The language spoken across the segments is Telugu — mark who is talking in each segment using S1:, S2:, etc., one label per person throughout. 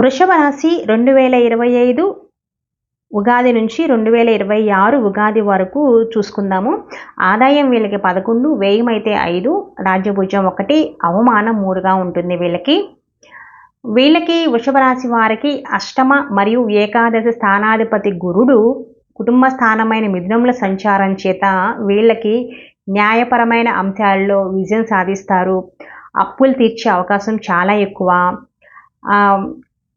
S1: వృషభ రాశి రెండు వేల ఇరవై ఐదు ఉగాది నుంచి రెండు వేల ఇరవై ఆరు ఉగాది వరకు చూసుకుందాము. ఆదాయం వీళ్ళకి పదకొండు వ్యయం అయితే ఐదు రాజ్యభుజం ఒకటి అవమానం మూడుగా ఉంటుంది వీళ్ళకి. వీళ్ళకి వృషభ రాశి వారికి అష్టమ మరియు ఏకాదశి స్థానాధిపతి గురుడు కుటుంబ స్థానమైన మిథునముల సంచారం చేత వీళ్ళకి న్యాయపరమైన అంశాల్లో విజయం సాధిస్తారు. అప్పులు తీర్చే అవకాశం చాలా ఎక్కువ.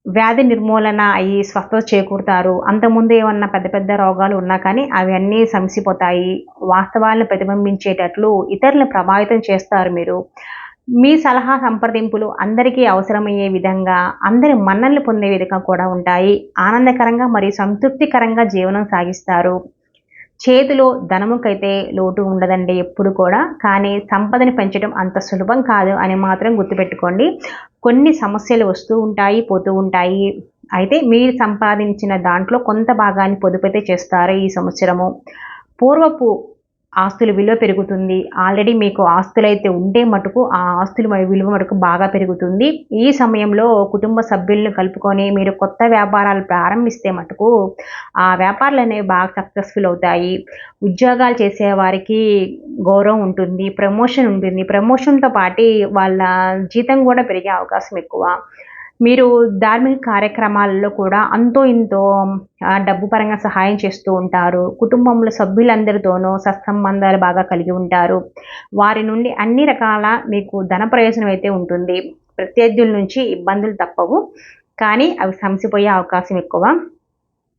S1: వ్యాధి నిర్మూలన అయ్యి స్వస్థత చేకూరుతారు. అంతకుముందు ఏమన్నా పెద్ద పెద్ద రోగాలు ఉన్నా కానీ అవన్నీ సమసిపోతాయి. వాస్తవాలను ప్రతిబింబించేటట్లు ఇతరులను ప్రభావితం చేస్తారు మీరు. మీ సలహా సంప్రదింపులు అందరికీ అవసరమయ్యే విధంగా అందరి మన్నలు పొందే విధంగా కూడా ఉంటాయి. ఆనందకరంగా మరియు సంతృప్తికరంగా జీవనం సాగిస్తారు. చేతిలో ధనముకైతే లోటు ఉండదండి ఎప్పుడు కూడా. కానీ సంపదని పెంచడం అంత సులభం కాదు అని మాత్రం గుర్తుపెట్టుకోండి. కొన్ని సమస్యలు వస్తూ ఉంటాయి పోతూ ఉంటాయి. అయితే మీరు సంపాదించిన దాంట్లో కొంత భాగాన్ని పొదుపైతే చేస్తారు ఈ సంవత్సరము. పూర్వపు ఆస్తుల విలువ పెరుగుతుంది. ఆల్రెడీ మీకు ఆస్తులు అయితే ఉంటే మటుకు ఆ ఆస్తుల విలువ మటుకు బాగా పెరుగుతుంది. ఈ సమయంలో కుటుంబ సభ్యులను కలుపుకొని మీరు కొత్త వ్యాపారాలు ప్రారంభిస్తే మటుకు ఆ వ్యాపారాలు అనేవి బాగా సక్సెస్ఫుల్ అవుతాయి. ఉద్యోగాలు చేసే వారికి గౌరవం ఉంటుంది. ప్రమోషన్ ఉంటుంది. ప్రమోషన్తో పాటు వాళ్ళ జీతం కూడా పెరిగే అవకాశం ఎక్కువ. మీరు ధార్మిక కార్యక్రమాల్లో కూడా అంతో ఇంతో డబ్బు పరంగా సహాయం చేస్తూ ఉంటారు. కుటుంబంలో సభ్యులందరితోనూ సత్సంబంధాలు బాగా కలిగి ఉంటారు. వారి నుండి అన్ని రకాల మీకు ధన ప్రయోజనం అయితే ఉంటుంది. ప్రత్యర్థుల నుంచి ఇబ్బందులు తప్పవు. కానీ అవి సమసిపోయే అవకాశం ఎక్కువ.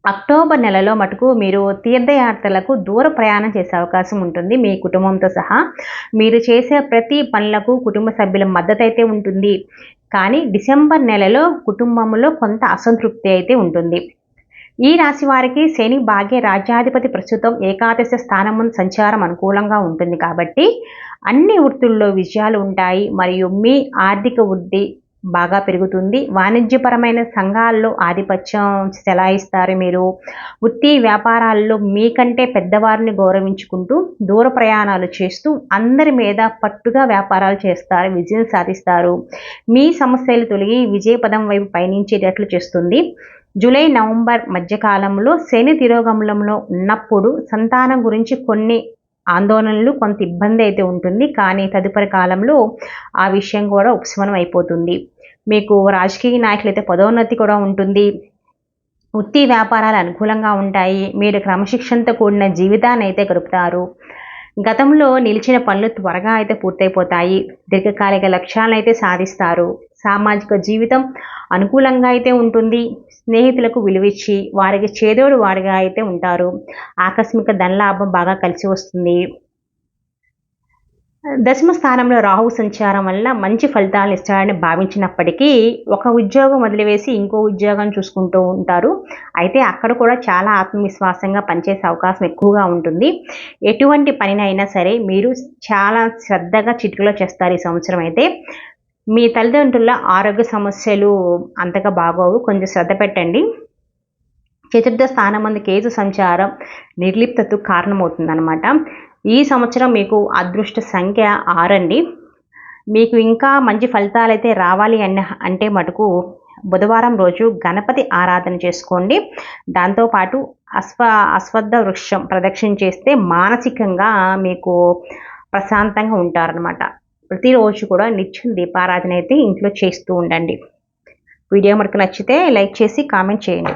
S1: అక్టోబర్ నెలలో మటుకు మీరు తీర్థయాత్రలకు దూర ప్రయాణం చేసే అవకాశం ఉంటుంది. మీ కుటుంబంతో సహా మీరు చేసే ప్రతి పనులకు కుటుంబ సభ్యుల మద్దతు అయితే ఉంటుంది. కానీ డిసెంబర్ నెలలో కుటుంబంలో కొంత అసంతృప్తి అయితే ఉంటుంది. ఈ రాశి వారికి శని భాగ్య రాజ్యాధిపతి ప్రస్తుతం ఏకాదశ స్థానం సంచారం అనుకూలంగా ఉంటుంది కాబట్టి అన్ని వృత్తుల్లో విజయాలు ఉంటాయి. మరియు మీ ఆర్థిక వృద్ధి బాగా పెరుగుతుంది. వాణిజ్యపరమైన సంఘాల్లో ఆధిపత్యం చెలాయిస్తారు మీరు. వృత్తి వ్యాపారాల్లో మీకంటే పెద్దవారిని గౌరవించుకుంటూ దూర ప్రయాణాలు చేస్తూ అందరి మీద పట్టుగా వ్యాపారాలు చేస్తారు విజయం సాధిస్తారు. మీ సమస్యలు తొలగి విజయపదం వైపు పయనించేటట్లు చేస్తుంది. జూలై నవంబర్ మధ్యకాలంలో శని తిరోగమనంలో ఉన్నప్పుడు సంతానం గురించి కొన్ని ఆందోళనలు కొంత ఇబ్బంది అయితే ఉంటుంది. కానీ తదుపరి కాలంలో ఆ విషయం కూడా ఉపశమనం అయిపోతుంది. మీకు రాజకీయ నాయకులైతే పదోన్నతి కూడా ఉంటుంది. వృత్తి వ్యాపారాలు అనుకూలంగా ఉంటాయి. మీరు క్రమశిక్షణతో కూడిన జీవితాన్ని అయితే గడుపుతారు. గతంలో నిలిచిన పనులు త్వరగా అయితే పూర్తయిపోతాయి. దీర్ఘకాలిక లక్ష్యాలను అయితే సాధిస్తారు. సామాజిక జీవితం అనుకూలంగా అయితే ఉంటుంది. స్నేహితులకు విలువిచ్చి వారికి చేదోడు వాడిగా అయితే ఉంటారు. ఆకస్మిక ధనలాభం బాగా కలిసి వస్తుంది. దశమ స్థానంలో రాహు సంచారం వల్ల మంచి ఫలితాలు ఇస్తాడని భావించినప్పటికీ ఒక ఉద్యోగం వదిలివేసి ఇంకో ఉద్యోగం చూసుకుంటూ ఉంటారు. అయితే అక్కడ కూడా చాలా ఆత్మవిశ్వాసంగా పనిచేసే అవకాశం ఎక్కువగా ఉంటుంది. ఎటువంటి పనినైనా సరే మీరు చాలా శ్రద్ధగా చిటికలో చేస్తారు ఈ సంవత్సరం అయితే. మీ తల్లిదండ్రుల ఆరోగ్య సమస్యలు అంతగా బాగోవు. కొంచెం శ్రద్ధ పెట్టండి. చతుర్థ స్థానం మంది కేతు సంచారం నిర్లిప్తకు కారణమవుతుందన్నమాట. ఈ సంవత్సరం మీకు అదృష్ట సంఖ్య ఆరండి. మీకు ఇంకా మంచి ఫలితాలు అయితే రావాలి అన్న అంటే మటుకు బుధవారం రోజు గణపతి ఆరాధన చేసుకోండి. దాంతోపాటు అశ్వ అశ్వద్ధ వృక్షం ప్రదక్షిణ చేస్తే మానసికంగా మీకు ప్రశాంతంగా ఉంటారనమాట ప్రతిరోజు కూడా నిత్యం దీపారాధన అయితే ఇంట్లో చేస్తూ ఉండండి. వీడియో మనకు నచ్చితే లైక్ చేసి కామెంట్ చేయండి.